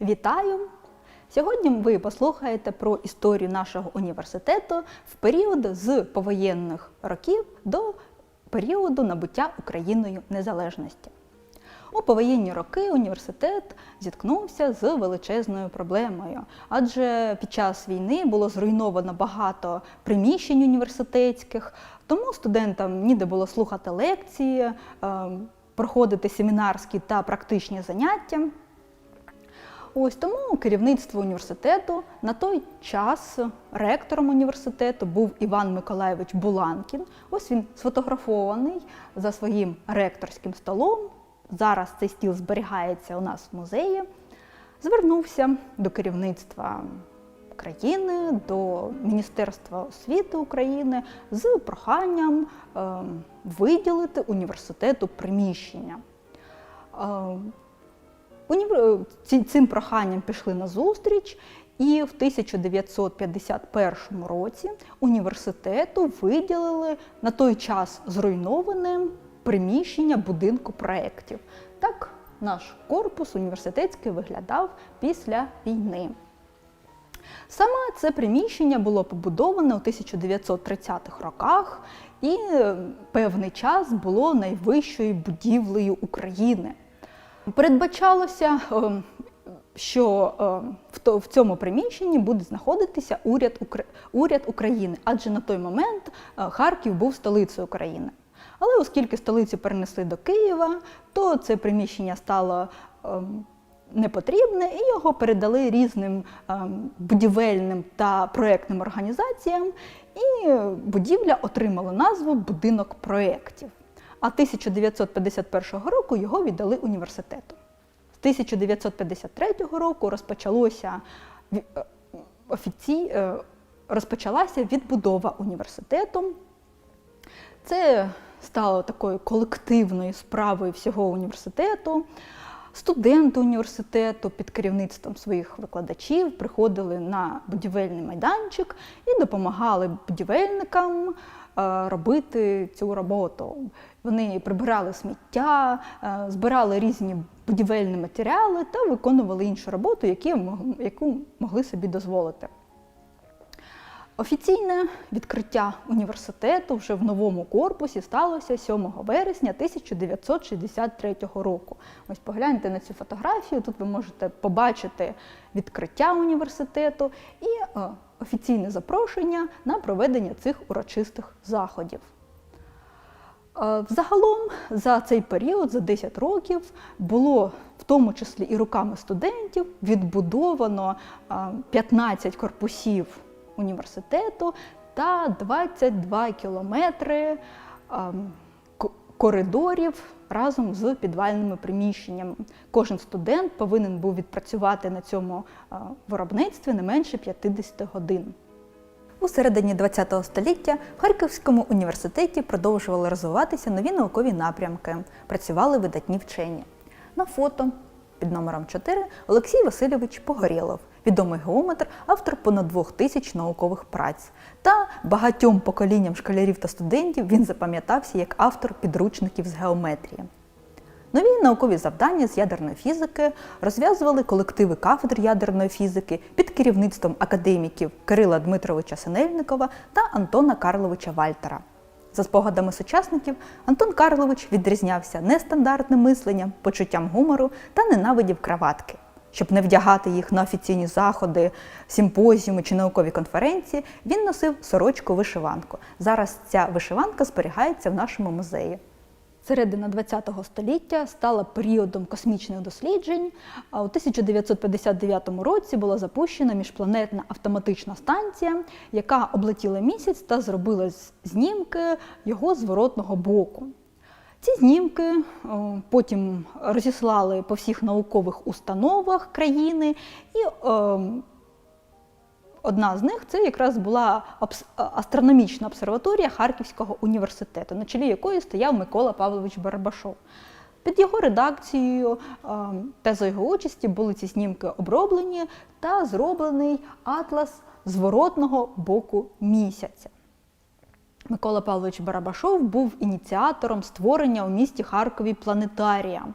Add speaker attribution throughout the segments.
Speaker 1: Вітаю! Сьогодні ви послухаєте про історію нашого університету в період з повоєнних років до періоду набуття Україною незалежності. У повоєнні роки університет зіткнувся з величезною проблемою, адже під час війни було зруйновано багато приміщень університетських, тому студентам ніде було слухати лекції, е, проходити семінарські та практичні заняття. Ось тому керівництво університету на той час ректором університету був Іван Миколайович Буланкін. Ось він сфотографований за своїм ректорським столом. Зараз цей стіл зберігається у нас в музеї. Звернувся до керівництва країни, до Міністерства освіти України з проханням е, виділити університету приміщення. Е, Цим проханням пішли на зустріч, і в 1951 році університету виділили на той час зруйноване приміщення будинку проєктів. Так наш корпус університетський виглядав після війни. Саме це приміщення було побудоване у 1930-х роках і е, певний час було найвищою будівлею України. Передбачалося, е, що е, в цьому приміщенні буде знаходитися уряд, України, адже на той момент е, Харків був столицею України. Але оскільки столицю перенесли до Києва, то це приміщення стало непотрібне і його передали різним будівельним та проектним організаціям, і будівля отримала назву Будинок проєктів. А 1951 року його віддали університету. З 1953 року розпочалося е, офіці... е, розпочалася відбудова університету. Це стало такою колективною справою всього університету. Студенти університету під керівництвом своїх викладачів приходили на будівельний майданчик і допомагали будівельникам е, робити цю роботу. Вони прибирали сміття, е, збирали різні будівельні матеріали та виконували іншу роботу, яку могли собі дозволити. Офіційне відкриття університету вже в новому корпусі сталося 7 вересня 1963 року. Ось погляньте на цю фотографію. Тут ви можете побачити відкриття університету і е, офіційне запрошення на проведення цих урочистих заходів. Е, Взагалом за цей період, за 10 років, було в тому числі і руками студентів відбудовано е, 15 корпусів університету та 22 кілометри ем, коридорів разом з підвальними приміщеннями. Кожен студент повинен був відпрацювати на цьому е, виробництві не менше 50 годин. У середині ХХ століття в Харківському університеті продовжували розвиватися нові наукові напрямки, працювали видатні вчені. На фото під номером 4 Олексій Васильович Погорєлов, відомий геометр, автор понад двох тисяч наукових праць. Та багатьом поколінням школярів та студентів він запам'ятався як автор підручників з геометрії. Нові наукові завдання з ядерної фізики розв'язували колективи кафедр ядерної фізики під керівництвом академіків Кирила Дмитровича Синельникова та Антона Карловича Вальтера. За спогадами сучасників, Антон Карлович відрізнявся нестандартним мисленням, почуттям гумору та ненавидів краватки. Щоб не вдягати їх на офіційні заходи, симпозіуми чи наукові конференції, він носив сорочку-вишиванку. Зараз ця вишиванка зберігається в нашому музеї. Середина ХХ століття стала періодом космічних досліджень. А У 1959 році була запущена міжпланетна автоматична станція, яка облетіла місяць та зробила знімки його зворотного боку. Ці знімки потім розіслали по всіх наукових установах країни, і ем, Одна з них це якраз була астрономічна обсерваторія Харківського університету, на чолі якої стояв Микола Павлович Барабашов. Під його редакцією та за його участі були ці знімки оброблені та зроблений атлас зворотного боку місяця. Микола Павлович Барабашов був ініціатором створення у місті Харкові планетарія.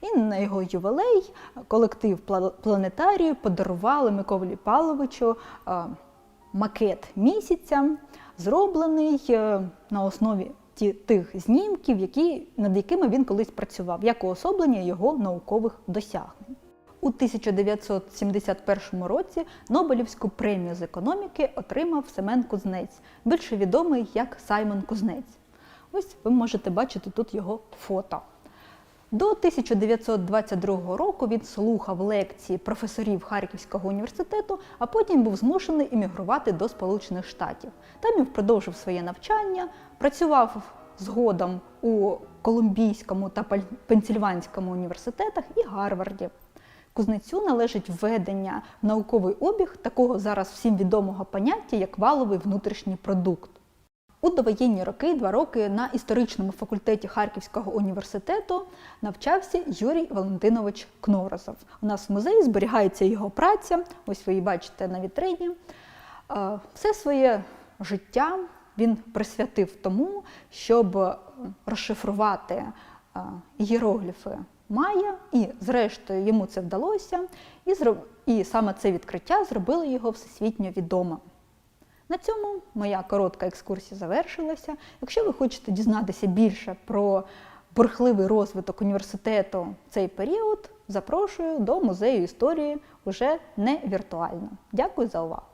Speaker 1: І на його ювілей колектив планетарію подарували Миколі Павловичу е, макет місяця, зроблений е, на основі тих знімків, над якими він колись працював, як уособлення його наукових досягнень. У 1971 році Нобелівську премію з економіки отримав Семен Кузнець, більше відомий як Саймон Кузнець. Ось ви можете бачити тут його фото. До 1922 року він слухав лекції професорів Харківського університету, а потім був змушений іммігрувати до Сполучених Штатів. Там він продовжив своє навчання, працював згодом у Колумбійському та Пенсільванському університетах і Гарварді. Кузнецю належить введення в науковий обіг такого зараз всім відомого поняття, як валовий внутрішній продукт. У довоєнні роки, два роки на історичному факультеті Харківського університету навчався Юрій Валентинович Кнорозов. У нас в музеї зберігається його праця. Ось ви її бачите на вітрині. Все своє життя він присвятив тому, щоб е, розшифрувати е, ієрогліфи Майя, і зрештою йому це вдалося. І, і саме це відкриття зробило його всесвітньо відомим. На цьому моя коротка екскурсія завершилася. Якщо ви хочете дізнатися більше про бурхливий розвиток університету в цей період, запрошую до музею історії вже не віртуально. Дякую за увагу!